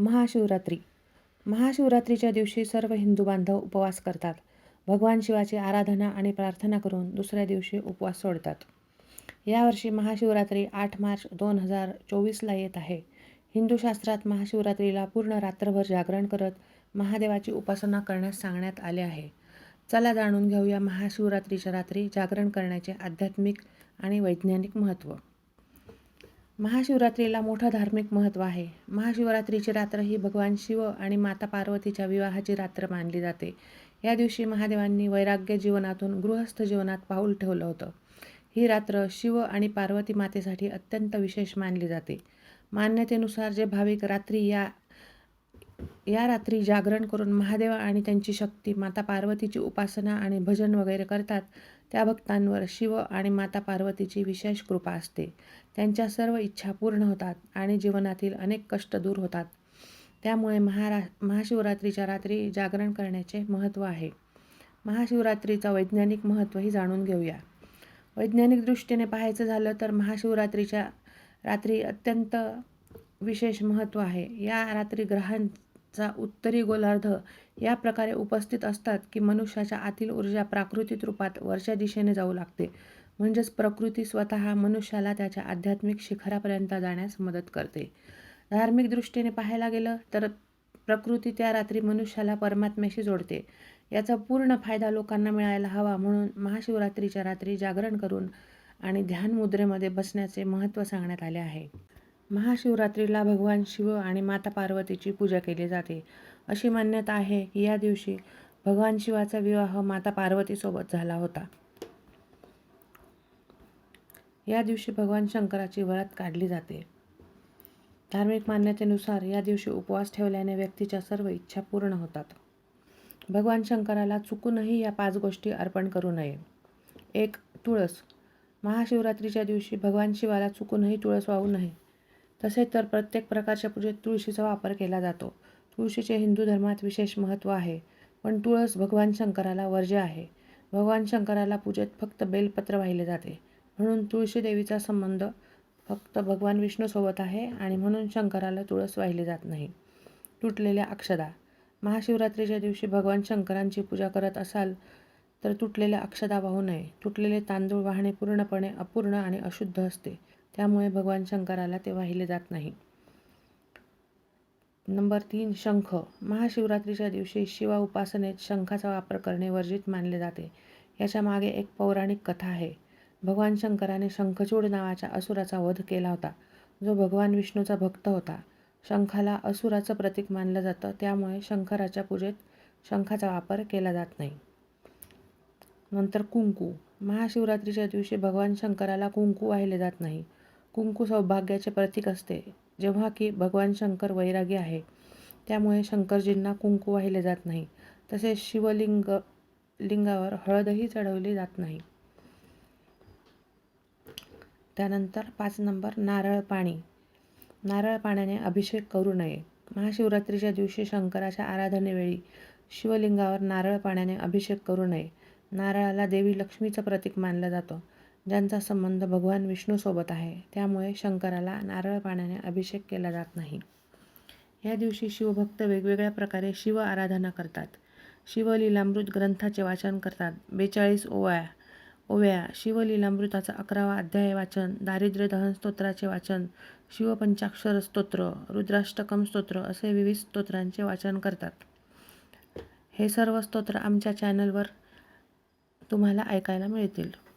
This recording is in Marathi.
महाशिवरात्री. महाशिवरात्रीच्या दिवशी सर्व हिंदू बांधव उपवास करतात. भगवान शिवाची आराधना आणि प्रार्थना करून दुसऱ्या दिवशी उपवास सोडतात. यावर्षी महाशिवरात्री आठ मार्च दोन हजार चोवीसला येत आहे. हिंदू शास्त्रात महाशिवरात्रीला पूर्ण रात्रभर जागरण करत महादेवाची उपासना करण्यास सांगण्यात आले आहे. चला जाणून घेऊया महाशिवरात्रीच्या रात्री जागरण करण्याचे आध्यात्मिक आणि वैज्ञानिक महत्त्व. महाशिवरात्रीला मोठं धार्मिक महत्त्व आहे. महाशिवरात्रीची रात्र ही भगवान शिव आणि माता पार्वतीच्या विवाहाची रात्र मानली जाते. या दिवशी महादेवांनी वैराग्य जीवनातून गृहस्थ जीवनात पाऊल ठेवलं होतं. ही रात्र शिव आणि पार्वती मातेसाठी अत्यंत विशेष मानली जाते. मान्यतेनुसार जे भाविक रात्री या या रात्री जागरण करून महादेव आणि त्यांची शक्ती माता पार्वतीची उपासना आणि भजन वगैरे करतात त्या भक्तांवर शिव आणि माता पार्वतीची विशेष कृपा असते. त्यांच्या सर्व इच्छा पूर्ण होतात आणि जीवनातील अनेक कष्ट दूर होतात. त्यामुळे महारा महाशिवरात्रीच्या रात्री जागरण करण्याचे महत्त्व आहे. महाशिवरात्रीचं वैज्ञानिक महत्त्वही जाणून घेऊया. वैज्ञानिक दृष्टीने पाहायचं झालं तर महाशिवरात्रीच्या रात्री अत्यंत विशेष महत्त्व आहे. या रात्री चा उत्तरी गोलार्ध या प्रकारे उपस्थित असतात की मनुष्याच्या आतील ऊर्जा प्राकृतिक रूपात वरच्या दिशेने जाऊ लागते. म्हणजेच प्रकृती स्वतः मनुष्याला त्याच्या आध्यात्मिक शिखरापर्यंत जाण्यास मदत करते. धार्मिक दृष्टीने पाहायला गेलं तर प्रकृती त्या रात्री मनुष्याला परमात्म्याशी जोडते. याचा पूर्ण फायदा लोकांना मिळायला हवा म्हणून महाशिवरात्रीच्या रात्री जागरण करून आणि ध्यानमुद्रेमध्ये बसण्याचे महत्त्व सांगण्यात आले आहे. महाशिवरात्रीला भगवान शिव आणि माता पार्वतीची पूजा केली जाते. अशी मान्यता आहे की या दिवशी भगवान शिवाचा विवाह माता पार्वतीसोबत झाला होता. या दिवशी भगवान शंकराची वरात काढली जाते. धार्मिक मान्यतेनुसार या दिवशी उपवास ठेवल्याने व्यक्तीच्या सर्व इच्छा पूर्ण होतात. भगवान शंकराला चुकूनही या पाच गोष्टी अर्पण करू नये. एक तुळस. महाशिवरात्रीच्या दिवशी भगवान शिवाला चुकूनही तुळस वाहू नये. तसेच तर प्रत्येक प्रकारच्या पूजेत तुळशीचा वापर केला जातो. तुळशीचे हिंदू धर्मात विशेष महत्त्व आहे. पण तुळस भगवान शंकराला वर्ज्य आहे. भगवान शंकराला पूजेत फक्त बेलपत्र वाहिले जाते. म्हणून तुळशी देवीचा संबंध फक्त भगवान विष्णूसोबत आहे आणि म्हणून शंकराला तुळस वाहिली जात नाही. तुटलेल्या अक्षदा. महाशिवरात्रीच्या दिवशी भगवान शंकरांची पूजा करत असाल तर तुटलेल्या अक्षदा वाहू नये. तुटलेले तांदूळ वाहणे पूर्णपणे अपूर्ण आणि अशुद्ध असते. त्यामुळे भगवान शंकराला ते वाहिले जात नाही. नंबर तीन शंख. महाशिवरात्रीच्या दिवशी शिवा उपासनेत शंखाचा वापर करणे वर्जित मानले जाते. याच्या मागे एक पौराणिक कथा आहे. भगवान शंकराने शंखचूड नावाच्या असुराचा वध केला होता. जो भगवान विष्णूचा भक्त होता. शंखाला असुराचं प्रतीक मानलं जातं. त्यामुळे शंकराच्या पूजेत शंखाचा वापर केला जात नाही. नंतर कुंकू. महाशिवरात्रीच्या दिवशी भगवान शंकराला कुंकू वाहिले जात नाही. कुंकू सौभाग्याचे प्रतीक असते. जेव्हा की भगवान शंकर वैरागी आहे त्यामुळे शंकरजींना कुंकू वाहिले जात नाही. तसेच शिवलिंग लिंगावर हळदही चढवली जात नाही. त्यानंतर पाच नंबर नारळ पाणी. नारळ पाण्याने अभिषेक करू नये. महाशिवरात्रीच्या दिवशी शंकराच्या आराधनेवेळी शिवलिंगावर नारळ पाण्याने अभिषेक करू नये. नारळाला देवी लक्ष्मीचं प्रतीक मानलं जातं. ज्यांचा संबंध भगवान विष्णूसोबत आहे त्यामुळे शंकराला नारळ पाण्याने अभिषेक केला जात नाही. या दिवशी शिवभक्त वेगवेगळ्या प्रकारे शिव आराधना करतात. शिवलीलामृत ग्रंथाचे वाचन करतात. बेचाळीस ओव्या ओव्या शिवलीलामृताचा अकरावा अध्याय वाचन दारिद्र्य दहन स्तोत्राचे वाचन शिवपंचाक्षर स्तोत्र रुद्राष्टकम स्तोत्र असे विविध स्तोत्रांचे वाचन करतात. हे सर्व स्तोत्र आमच्या चॅनलवर तुम्हाला ऐकायला मिळतील.